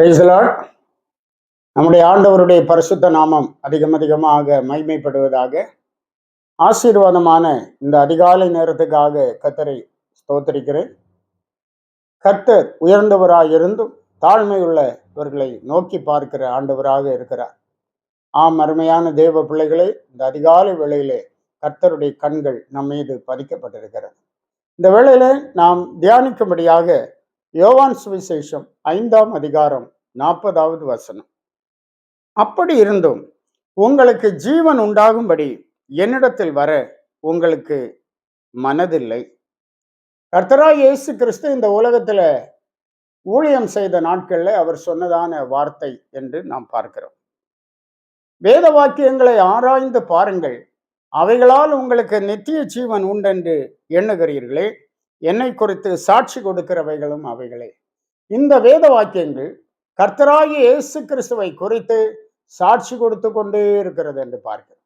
பேசலாட் நம்முடைய ஆண்டவருடைய பரிசுத்த நாமம் அதிகம் அதிகமாக மைமைப்படுவதாக ஆசீர்வாதமான இந்த அதிகாலை நேரத்துக்காக கத்தரை ஸ்தோத்தரிக்கிறேன். கர்த்தர் உயர்ந்தவராயிருந்தும் தாழ்மையுள்ளவர்களை நோக்கி பார்க்கிற ஆண்டவராக இருக்கிறார். ஆம் அருமையான தேவ பிள்ளைகளே இந்த அதிகாலை வேளையிலே கர்த்தருடைய கண்கள் நம் மீது பதிக்கப்பட்டிருக்கிறது. இந்த வேளையில நாம் தியானிக்கும்படியாக யோவான் சுவிசேஷம் ஐந்தாம் அதிகாரம் நாற்பதாவது வசனம். அப்படி இருந்தும் உங்களுக்கு ஜீவன் உண்டாகும்படி என்னிடத்தில் வர உங்களுக்கு மனதில்லை. கர்த்தரா இயேசு கிறிஸ்து இந்த உலகத்தில் ஊழியம் செய்த நாட்களில் அவர் சொன்னதான வார்த்தை என்று நாம் பார்க்கிறோம். வேத வாக்கியங்களை ஆராய்ந்து பாருங்கள். அவைகளால் உங்களுக்கு நித்திய ஜீவன் உண்டென்று எண்ணுகிறீர்களே. என்னை குறித்து சாட்சி கொடுக்கிறவைகளும் அவைகளே. இந்த வேத வாக்கியங்கள் கர்த்தராகி இயேசு கிறிஸ்துவை குறித்து சாட்சி கொடுத்து கொண்டே இருக்கிறது என்று பார்க்கிறோம்.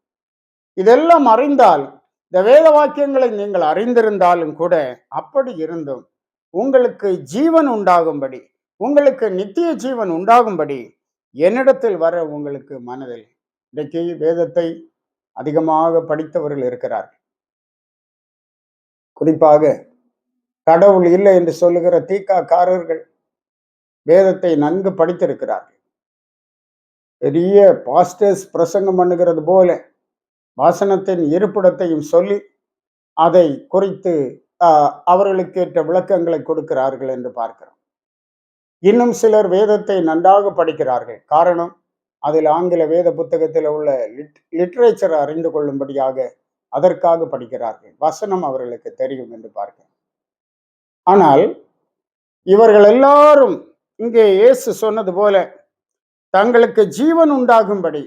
இதெல்லாம் அறிந்தால் இந்த வேத வாக்கியங்களை நீங்கள் அறிந்திருந்தாலும் கூட அப்படி இருந்தும் உங்களுக்கு ஜீவன் உண்டாகும்படி உங்களுக்கு நித்திய ஜீவன் உண்டாகும்படி என்னிடத்தில் வர உங்களுக்கு மனதில் இன்றைக்கு வேதத்தை அதிகமாக படித்தவர்கள் இருக்கிறார்கள். குறிப்பாக கடவுள் இல்லை என்று சொல்லுகிற தீக்காக்காரர்கள் வேதத்தை நன்கு படித்திருக்கிறார்கள். பெரிய பாஸ்டர்ஸ் பிரசங்கம் பண்ணுகிறது போல வாசனத்தின் இருப்பிடத்தையும் சொல்லி அதை குறித்து அவர்களுக்கு ஏற்ற விளக்கங்களை கொடுக்கிறார்கள் என்று பார்க்கிறோம். இன்னும் சிலர் வேதத்தை நன்றாக படிக்கிறார்கள். காரணம் அதில் ஆங்கில வேத புத்தகத்தில் உள்ள லிட் லிட்ரேச்சரை அறிந்து கொள்ளும்படியாக அதற்காக படிக்கிறார்கள். வசனம் அவர்களுக்கு தெரியும் என்று பார்க்கிறோம். ஆனால் இவர்கள் எல்லாரும் இங்கே இயேசு சொன்னது போல தங்களுக்கு ஜீவன் உண்டாகும்படி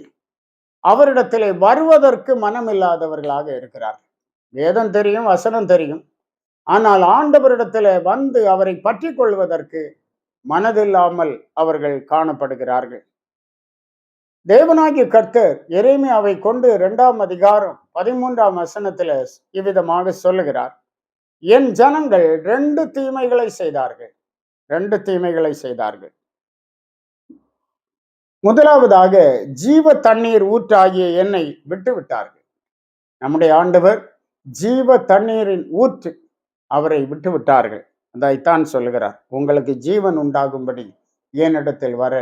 அவரிடத்திலே வருவதற்கு மனமில்லாதவர்களாக இருக்கிறார்கள். வேதம் தெரியும் வசனம் தெரியும். ஆனால் ஆண்டவரிடத்திலே வந்து அவரை பற்றி கொள்வதற்கு மனதில்லாமல் அவர்கள் காணப்படுகிறார்கள். தேவனாகிய கர்த்தர் எரேமியாவை கொண்டு இரண்டாம் அதிகாரம் பதிமூன்றாம் வசனத்தில் இவ்விதமாக சொல்லுகிறார். என் ஜனங்கள் ரெண்டு தீமைகளை செய்தார்கள். ரெண்டு தீமைகளை செய்தார்கள். முதலாவதாக ஜீவ தண்ணீர் ஊற்றாகிய எண்ணெய் விட்டு விட்டார்கள். நம்முடைய ஆண்டவர் ஜீவ தண்ணீரின் ஊற்று அவரை விட்டு விட்டார்கள். அதைத்தான் சொல்லுகிறார். உங்களுக்கு ஜீவன் உண்டாகும்படி என்னிடத்தில் வர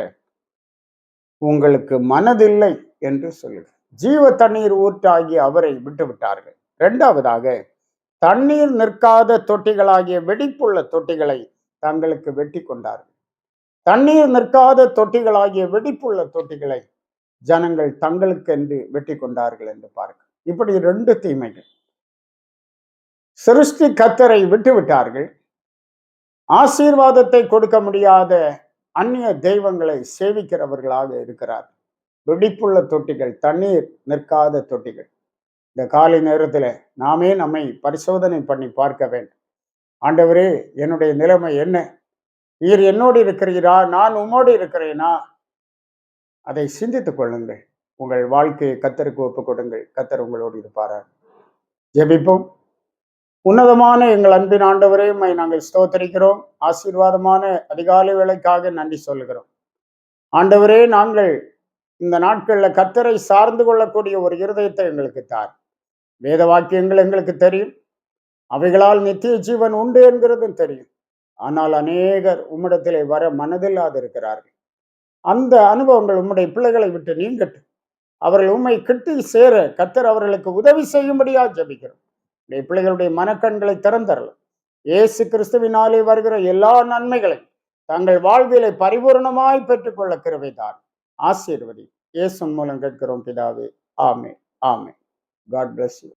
உங்களுக்கு மனதில்லை என்று சொல்லுகிறார். ஜீவ தண்ணீர் ஊற்றாகி அவரை விட்டு விட்டார்கள். இரண்டாவதாக தண்ணீர் நிற்காத தொட்டிகளாகிய வெடிப்புள்ள தொட்டிகளை தங்களுக்கு வெட்டி கொண்டார்கள். தண்ணீர் நிற்காத தொட்டிகளாகிய வெடிப்புள்ள தொட்டிகளை ஜனங்கள் தங்களுக்கென்று வெட்டி கொண்டார்கள் என்று பார்க்க இப்படி ரெண்டு தீமைகள். சிருஷ்டி கத்தரை விட்டுவிட்டார்கள். ஆசீர்வாதத்தை கொடுக்க முடியாத அந்நிய தெய்வங்களை சேவிக்கிறவர்களாக இருக்கிறார் வெடிப்புள்ள தொட்டிகள் தண்ணீர் நிற்காத தொட்டிகள். இந்த காலை நேரத்தில் நாமே நம்மை பரிசோதனை பண்ணி பார்க்க வேண்டும். ஆண்டவரே என்னுடைய நிலைமை என்ன? நீர் என்னோடு இருக்கிறீரா? நான் உம்மோடு இருக்கிறேனா? அதை சிந்தித்துக் கொள்ளுங்கள். உங்கள் வாழ்க்கையை கத்தருக்கு ஒப்புக் கொடுங்கள். கத்தர் உங்களோடு இருப்பாரா ஜெபிப்போம். உன்னதமான எங்கள் அன்பின் ஆண்டவரே நாங்கள் ஸ்தோத்தரிக்கிறோம். ஆசீர்வாதமான அதிகாலை வேலைக்காக நன்றி சொல்லுகிறோம். ஆண்டவரே நாங்கள் இந்த நாட்களில் கத்தரை சார்ந்து கொள்ளக்கூடிய ஒரு இருதயத்தை எங்களுக்கு தார். வேத வாக்கியங்கள் எங்களுக்கு தெரியும். அவைகளால் நித்திய ஜீவன் உண்டு என்கிறதும் தெரியும். ஆனால் அநேகர் உம்மிடத்திலே வர மனதில்லாது இருக்கிறார்கள் அந்த அனுபவங்கள் உம்முடைய பிள்ளைகளை விட்டு நீங்கட்டும். அவர்கள் உம்மை கிட்டி சேர கத்தர் அவர்களுக்கு உதவி செய்யும்படியா ஜெபிக்கிறோம். உடைய பிள்ளைகளுடைய மனக்கண்களை திறந்தரலாம். இயேசு கிறிஸ்துவினாலே வருகிற எல்லா நன்மைகளையும் தங்கள் வாழ்விலை பரிபூர்ணமாய் பெற்றுக்கொள்ள கிருவைதான் ஆசீர்வதி. இயேசு மூலம் கேட்கிறோம் பிதாவே. ஆமே ஆமே God bless you.